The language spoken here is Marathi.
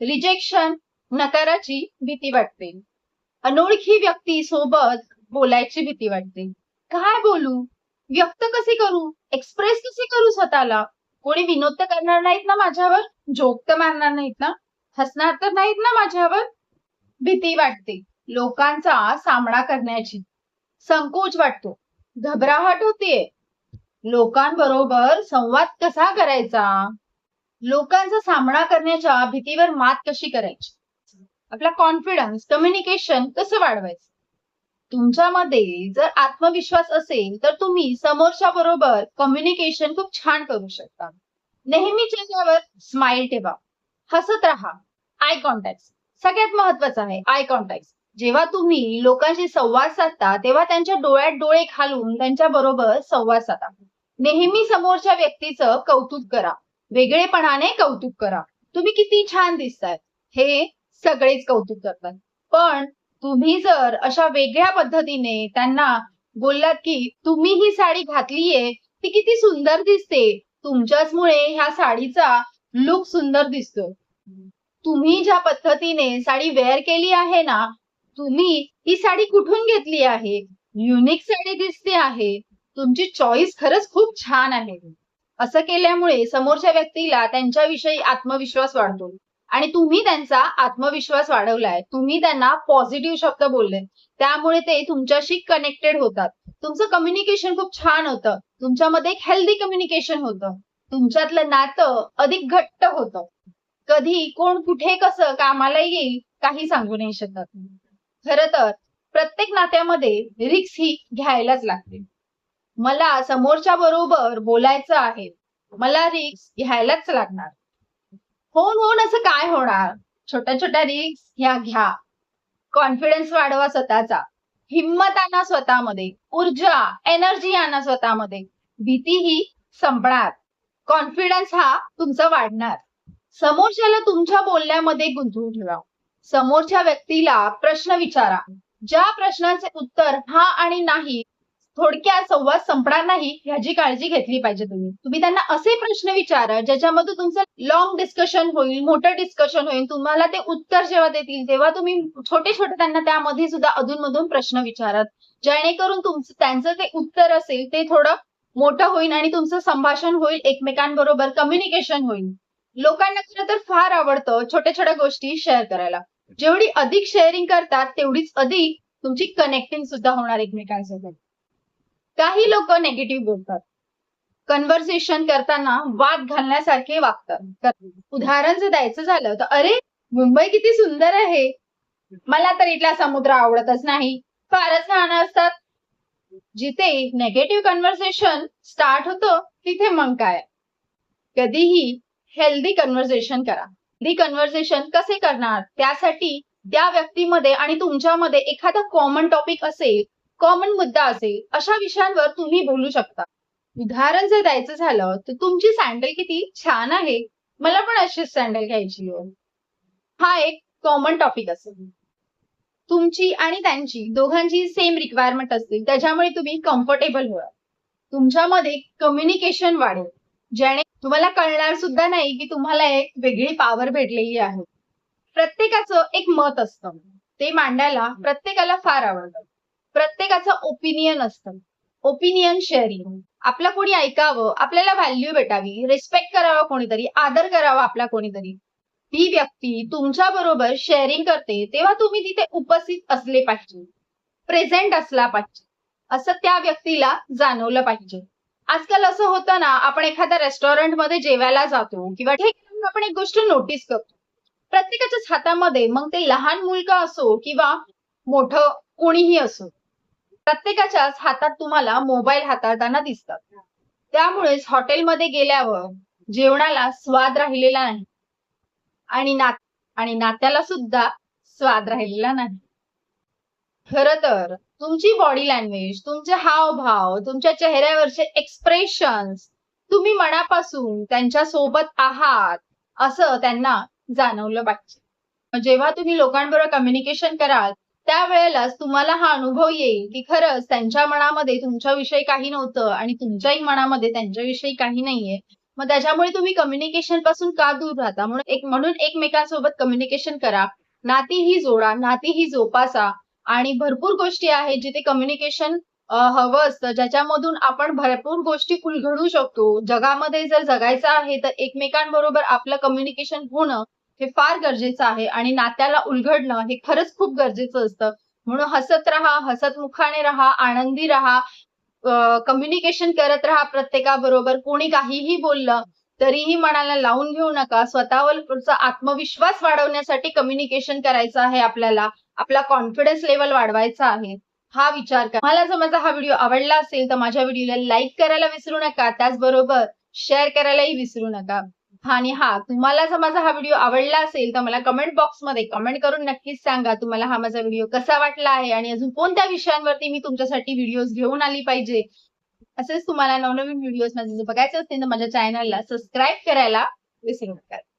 रिजेक्शन नकाराची भीती वाटते. अनोळखी व्यक्ती सोबत बोलायची भीती वाटते. काय बोलू? व्यक्त कसे करू? एक्सप्रेस कसे करू स्वतःला? कोणी विनोद तर करणार नाहीत ना माझ्यावर? जोक तर मारणार नाहीत ना? हसणार तर नाहीत ना माझ्यावर? भीती वाटते. लोकांचा सामना करण्याची संकोच वाटतो. घबराहट होतीये. लोकांबरोबर संवाद कसा करायचा? लोकांचा सामना करण्याच्या भीतीवर मात कशी करायची? आपला कॉन्फिडन्स कम्युनिकेशन कसं वाढवायचं? तुमच्यामध्ये जर आत्मविश्वास असेल तर तुम्ही समोरच्या बरोबर कम्युनिकेशन खूप छान करू शकता. नेहमी चेहऱ्यावर स्माइल ठेवा. हसत राहा. आय कॉन्टॅक्ट सगळ्यात महत्वाचं आहे आय कॉन्टॅक्ट जेव्हा तुम्ही लोकांशी संवाद साधता तेव्हा त्यांच्या डोळ्यात डोळे घालून त्यांच्या बरोबर संवाद साधा. नेहमी समोरच्या व्यक्तीचं कौतुक करा. वेगळेपणाने कौतुक करा. तुम्ही किती छान दिसताय हे सगळेच कौतुक करतात. पण तुम्ही जर अशा वेगळ्या पद्धतीने त्यांना बोललात की तुम्ही ही साडी घातलीये ती किती सुंदर दिसते. तुमच्याचमुळे ह्या साडीचा लुक सुंदर दिसतो. तुम्ही ज्या पद्धतीने साडी वेअर केली आहे ना तुम्ही ही साडी कुठून घेतली आहे? युनिक साडी दिसते आहे. तुमची चॉईस खरंच खूप छान आहे. असं केल्यामुळे समोरच्या व्यक्तीला त्यांच्याविषयी आत्मविश्वास वाढतो. आणि तुम्ही त्यांचा आत्मविश्वास वाढवलाय. तुम्ही त्यांना पॉझिटिव्ह शब्द बोलले. त्यामुळे ते तुमच्याशी कनेक्टेड होतात. तुमचं कम्युनिकेशन खूप छान होतं. तुमच्यामध्ये एक हेल्दी कम्युनिकेशन होतं. तुमच्यातलं नातं अधिक घट्ट होतं. कधी कोण कुठे कसं कामाला येईल काही सांगू नाही शकत. खर तर प्रत्येक नात्यामध्ये रिक्स ही घ्यायलाच लागते मला समोरच्या बरोबर बोलायचं आहे. मला रिक्स घ्यायलाच लागणार. होऊन होऊन असं काय होणार? छोट्या छोट्या रिक्स ह्या घ्या. कॉन्फिडन्स वाढवा स्वतःचा. हिंमत आणा स्वतःमध्ये. ऊर्जा एनर्जी आणा स्वतःमध्ये. भीती ही संपणार. कॉन्फिडन्स हा तुमचा वाढणार. समोरच्याला तुमच्या बोलण्यामध्ये गुंतवून ठेवा. समोरच्या व्यक्तीला प्रश्न विचारा. ज्या प्रश्नांचे उत्तर हा आणि नाही थोडक्यात संवाद संपणार नाही ह्याची काळजी घेतली पाहिजे तुम्ही. तुम्ही त्यांना असे प्रश्न विचारा ज्याच्यामध्ये तुमचं लॉंग डिस्कशन होईल मोठं डिस्कशन होईल तुम्हाला ते उत्तर जेव्हा देतील तेव्हा तुम्ही छोटे छोटे त्यांना त्यामध्ये सुद्धा अधूनमधून प्रश्न विचारत जेणेकरून तुमचं त्यांचं ते उत्तर असेल ते थोडं मोठं होईल आणि तुमचं संभाषण होईल एकमेकांबरोबर कम्युनिकेशन होईल. लोकांना खरं तर फार आवडतं छोट्या छोट्या गोष्टी शेअर करायला. जेवढी अधिक शेअरिंग करतात तेवढीच अधिक तुमची कनेक्टिंग सुद्धा होणार एकमेकांसोबत. काही लोक नेगेटिव्ह बोलतात. कन्व्हर्सेशन करताना वाद घालण्यासारखे वागतात. उदाहरण जर द्यायचं झालं तर अरे मुंबई किती सुंदर आहे. मला तर इथला समुद्र आवडतच नाही. फारच घाण असतात. जिथे नेगेटिव्ह कन्व्हर्सेशन स्टार्ट होतं तिथे मग काय? कधीही हेल्दी कन्व्हर्सेशन करा. हेल्दी कन्व्हर्सेशन कसे करणार? त्यासाठी त्या व्यक्तीमध्ये आणि तुमच्यामध्ये एखादा कॉमन टॉपिक असेल कॉमन मुद्दा असेल अशा विषयांवर तुम्ही बोलू शकता. उदाहरण जर द्यायचं झालं तर तुमची सँडल किती छान आहे. मला पण अशीच सँडल घ्यायची आहे. हा एक कॉमन टॉपिक असेल. तुमची आणि त्यांची दोघांची सेम रिक्वायरमेंट असतील त्याच्यामुळे तुम्ही कम्फर्टेबल होणार. तुमच्यामध्ये कम्युनिकेशन वाढेल. ज्याने तुम्हाला कळणार सुद्धा नाही की तुम्हाला एक वेगळी पॉवर भेटलेली आहे. प्रत्येकाचं एक मत असतं. ते मांडायला प्रत्येकाला फार आवडतं. प्रत्येकाचं ओपिनियन असतं. ओपिनियन शेअरिंग आपलं कोणी ऐकावं आपल्याला व्हॅल्यू भेटावी रिस्पेक्ट करावा कोणीतरी आदर करावा आपला कोणीतरी. ती व्यक्ती तुमच्या बरोबर शेअरिंग करते तेव्हा तुम्ही तिथे उपस्थित असले पाहिजे. प्रेझेंट असला पाहिजे. असं त्या व्यक्तीला जाणवलं पाहिजे. आजकाल असं होतं ना आपण एखाद्या रेस्टॉरंटमध्ये जेवायला जातो किंवा ठीक आपण एक गोष्ट नोटीस करतो. प्रत्येकाच्याच हातामध्ये मग ते लहान मुलगा असो किंवा मोठं कोणीही असो प्रत्येकाच्याच हातात तुम्हाला मोबाईल हाताळताना दिसतात. त्यामुळेच हॉटेलमध्ये गेल्यावर जेवणाला स्वाद राहिलेला नाही. आणि नात आणि नात्याला सुद्धा स्वाद राहिलेला नाही. खर तर तुमची बॉडी लँग्वेज तुमचे हावभाव तुमच्या चेहऱ्यावरचे एक्सप्रेशन्स तुम्ही मनापासून त्यांच्यासोबत आहात असं त्यांना जाणवलं पाहिजे. जेव्हा तुम्ही लोकांबरोबर कम्युनिकेशन कराल त्यावेळेलाच तुम्हाला हा अनुभव येईल की खरंच त्यांच्या मनामध्ये तुमच्याविषयी काही नव्हतं आणि तुमच्याही मनामध्ये त्यांच्याविषयी काही नाहीये. मग त्याच्यामुळे तुम्ही कम्युनिकेशनपासून का दूर राहता? म्हणून एक म्हणून एकमेकांसोबत कम्युनिकेशन करा. नाती ही जोडा नाती ही जोपासा. आणि भरपूर गोष्टी आहेत जिथे कम्युनिकेशन हवं असतं. ज्याच्यामधून आपण भरपूर गोष्टी उलगडू शकतो. जगामध्ये जर जगायचं आहे तर एकमेकांबरोबर आपलं कम्युनिकेशन होणं हे फार गरजेचं आहे आणि नात्याला उलगडणं हे खरंच खूप गरजेचं असतं. म्हणून हसत राहा हसत मुखाने राहा आनंदी राहा कम्युनिकेशन करत राहा प्रत्येकाबरोबर. कोणी काहीही बोललं तरीही मनाला लावून घेऊ नका. स्वतःवर पुढचा आत्मविश्वास वाढवण्यासाठी कम्युनिकेशन करायचं आहे आपल्याला. आपला कॉन्फिडन्स लेवल वाढवायचा आहे. हा विचार करा. मला जर माझा हा व्हिडिओ आवडला असेल तर माझ्या व्हिडिओला लाईक करायला विसरू नका. त्याचबरोबर शेअर करायलाही विसरू नका. आणि हा तुम्हाला जर माझा हा व्हिडिओ आवडला असेल तर मला कमेंट बॉक्समध्ये कमेंट करून नक्कीच सांगा तुम्हाला हा माझा व्हिडिओ कसा वाटला आहे आणि अजून कोणत्या विषयांवरती मी तुमच्यासाठी व्हिडिओज घेऊन आली पाहिजे. असेच तुम्हाला नवनवीन व्हिडिओज माझे जर बघायचे असतील तर माझ्या चॅनलला सबस्क्राईब करायला विसरू नका.